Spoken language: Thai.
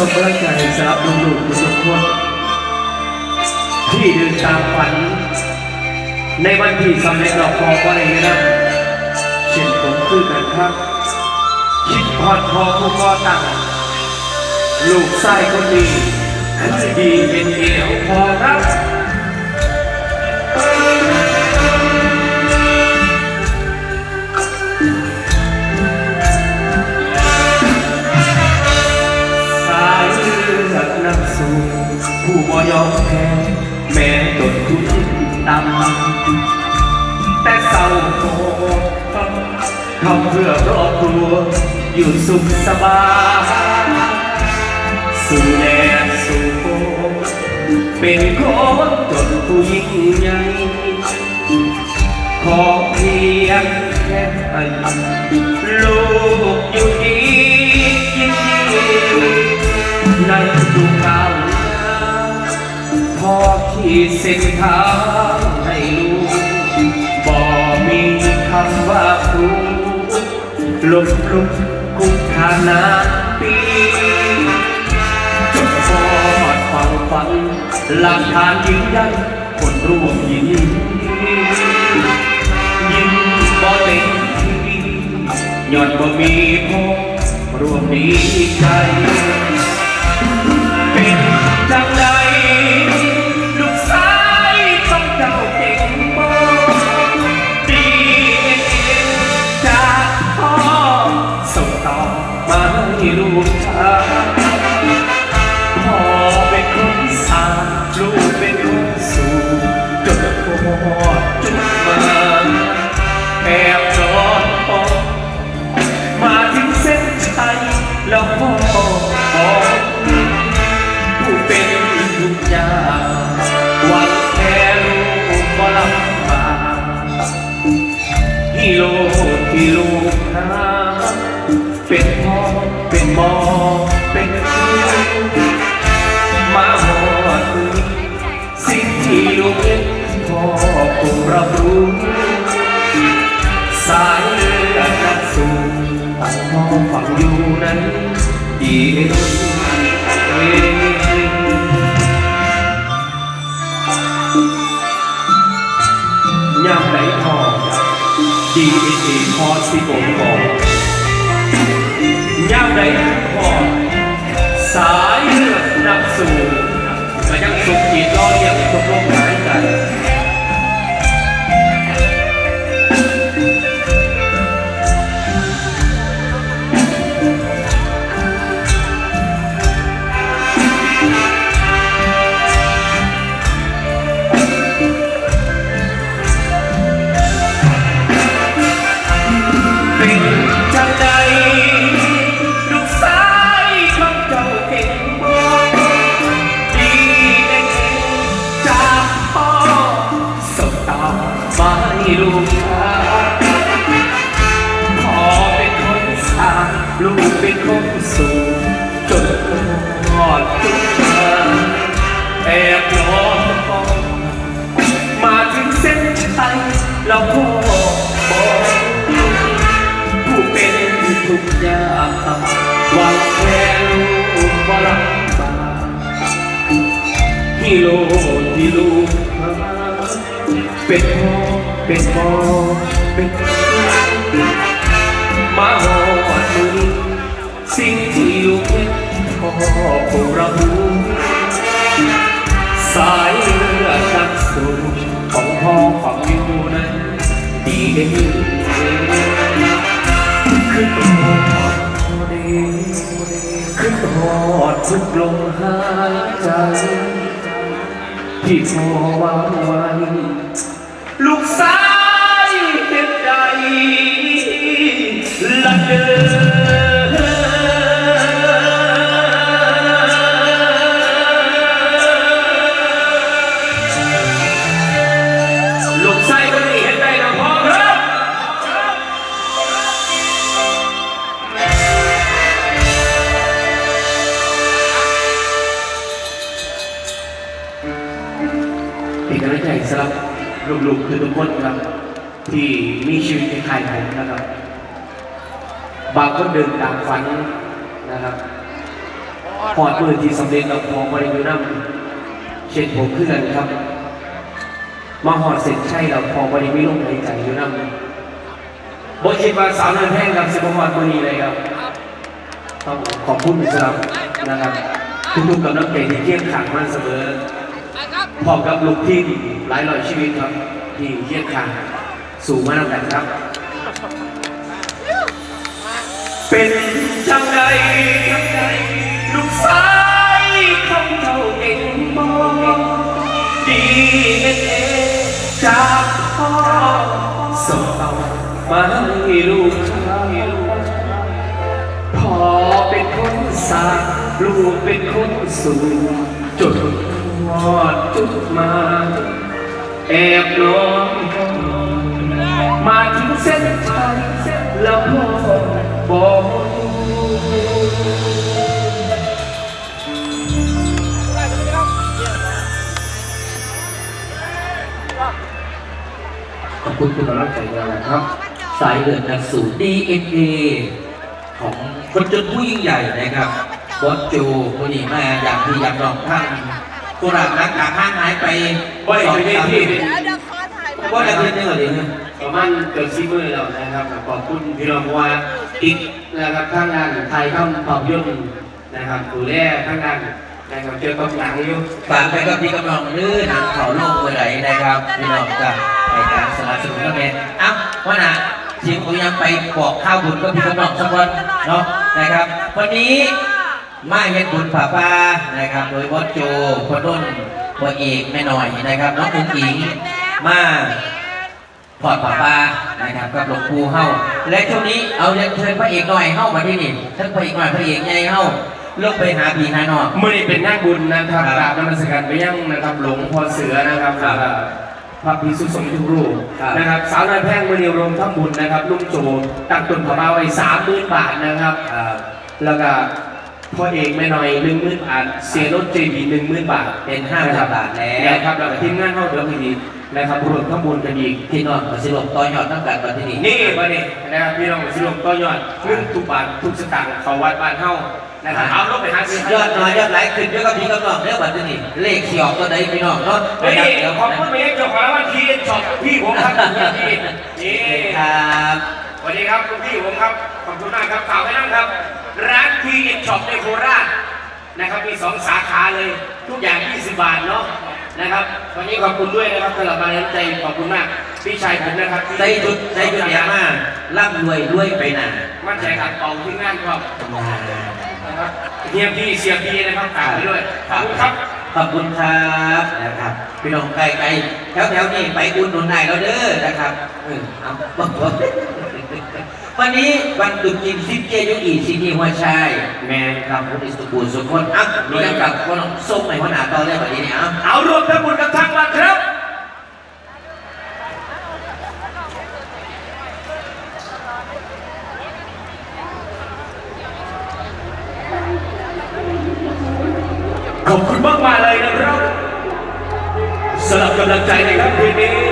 ส่งกำลังใจสำหรับลูกๆทุกคนที่เดินตามฝัน ในวันที่สำเร็จเราพอก็ได้นะเช่นผมคือกันครับ คิดพอดพอผู้ก่อตั้งลูกไส้คนดีคือดีเป็นเดียวพอรับ ผู้บ่ยอมแพ้แม้ตนทุนต่ำแต่เศร้าโศกทำเพื่อครอบครัวอยู่สุขสบายสู่แดนสู่โคเป็นคนจนผู้ยิ่งใหญ่ขอเพียงแค่ให้ลูกอยู่ดี พอขีดเส้นทางให้ลูกบ่มีคำว่าครูลบลุกคุกคานาปีจนพอดฟังฟังหลักฐานยืนยันคนร่วมยินยิ้มบ่เต็มที่ย้อนบ่มีพ่อรวมดีใจ ดี มาให้ลูกชายพอเป็นคนสร้างลูกเป็นคนสู่จนทอดทุกมาแอบนอนฟองมาถึงเส้นชัยแล้วพ่อบอกผู้เป็นทุกอย่างหวังแค่ลูกบ่ลำบากฮีโร่ที่ลูกหาเป็นพ่อ เป็นพ่อเป็นมาหอดมือสิ่งที่ลูกเห็นพ่อคงรับรู้สายเลือดนักสู้ของพ่อฝังอยู่นั้นดีเองขึ้นหอดเดขึ้นหอดทุกลมหายใจที่พ่อวางไว้ลูกสาย เด้อลูกไส้ก็นี่เห็นได้นะพ่อครับเป็นกำลังใจสำหรับลูกๆคือทุกคนครับ ที่มีชีวิตคล้ายผมนะครับ บางคนเดินตามฝันนะครับพอดมือที่สำเร็จเราพอบริยูนัมเช่นผมเพื่อนครับ มาหอดเสร็จใช่เราพอบริมีลมหายใจอยู่นัมบคิดว่าสาวนันแพงกับสิบหอดมือนี้เลยครับต้องขอบคุณสำหรับนะครับทุกๆกำลังใจที่เคียงขังมาเสมอพร้อมกับลูกทีมหลายร้อยชีวิตครับที่เคียงขังสู่มานำกันครับ เป็นจังใดลูกสายของเจ้าเองมองดีเอ็นเอจากพ่อส่งเอามาให้ลูกชายพ่อเป็นคนสาลูกเป็นคนสู่จุดวอดจุดมา แอบลองมาถึงเส้นชัยแล้วพ่อ บอกขอบคุณทุกกำลังใจเรานะครับ สายเลือดนักสู่ DNA ของคนจนผู้ยิ่งใหญ่นะครับบอสโจคนนี้มาอยากที่อยากลองทั้งกุหลาบนักกาข้างหายไปบ่ได้ไปเวทีเดี๋ยวเดี๋ยวขอถ่ายภาพว่าจะเป็นยังไงดีนะประมาณเกือบสี่มือแล้วนะครับขอบคุณพี่น้องว่า ติดนะครับทางด้านไทยเข้าภาพยนตร์นะครับดูแลทางด้านนะครับเกี่ยวกับหนังอยู่ฝากไปกับพี่กำลังลื่นหนังเขาโลกเมื่อไหร่นะครับพี่น้องกับในการสนับสนุนกันเองอ้าวว่าน่ะทีมผมยังไปบอกข้าวบุญกับพี่กำลังสักวันเนาะนะครับ วันนี้ไม่เม็ดบุญผาป้านะครับ โดยวัดโจพอด้นพอเอกแม่หน่อยนะครับน้องอุ้งอิงมา พอดผ่าป้านะครับกับหลวงปู่เฮาและช่วงนี้เอาเรียนเชิญพระเอกหน่อยเฮามาที่นี่ทั้งพระเอกหน่อยพระเอกใหญ่เฮาลงไปหาพี่หาน้องเมื่อนี้เป็นงานบุญนะครับครับกราบนมัสการไปยังนะครับหลวงพ่อเสือนะครับครับแล้วก็พระภิกษุสงฆ์ทุกรูปครับนะครับสาวนายแพงมื่อนี้รวมทั้งบุญนะครับลุงโจตั้งต้นผามาไว้สามหมื่นบาทนะครับอ่าแล้วก็พ่อเอกแม่น้อยหนึ่งหมื่นบาทเสียรถเจบีหนึ่งหมื่นบาทเป็น5,000บาทแล้วนะครับแล้วก็ทีมงานเข้าเดี๋ยวพอดี นะครับรวมทั้งบุญกันอีกพี่น้องก็สิลงต่อยอดตั้งแต่ตอนที่นี่นี่มาเนี่ยนะครับพี่น้องสิลงต่อยอดเรื่องทุกบาททุกสตางค์เขาวัดบ้านเฮานะครับเอาลบไปหาซื้ยอดน้อยยอดไหลขึ้นเยอะกับพี่กำลังเรื่องบัดนี้เลขเขียวตัวใดพี่น้องเนาะเฮ้ยนะครับเดี๋ยวขอบคุณไปยังเจ้าของร้านทีเอ็นช็อปพี่ผมครับพี่นี่ครับสวัสดีครับคุณพี่ผมครับขอบคุณมากครับฝากไว้นั่งครับ ร้านทีเอ็นช็อปในโคราชนะครับมีสองสาขาเลยทุกอย่าง 20 บาทเนาะ นะครับ วันนี้ขอบคุณด้วยนะครับสำหรับมาน้ำใจขอบคุณมาก พี่ชายผมนะครับที่ใส่จุดใส่จุดเดียวมาร่ำรวยรวยไปหนามั่นใจครับเป่าที่งานครับนะครับเฮียพี่เสียพี่นะครับฝากไปด้วยขอบคุณครับขอบคุณครับนะครับพี่น้องไกลไกลแถวแถวๆนี้ไปอุ่นหนุนนายเราเด้อนะครับเออเอาบอก วันนี้วันตรุษจีนซิเจยุอีซินีหัวชายแม่ครับผู้อิสตูสุคนอะมีน้ำกับคนส่งในหัวหน้าต่อเลยวันนี้เนี่ยเอาเอารวมทั้งหมดกับทางวัดครับขอบคุณมากมายเลยนะครับสำหรับกำลังใจในครับคืน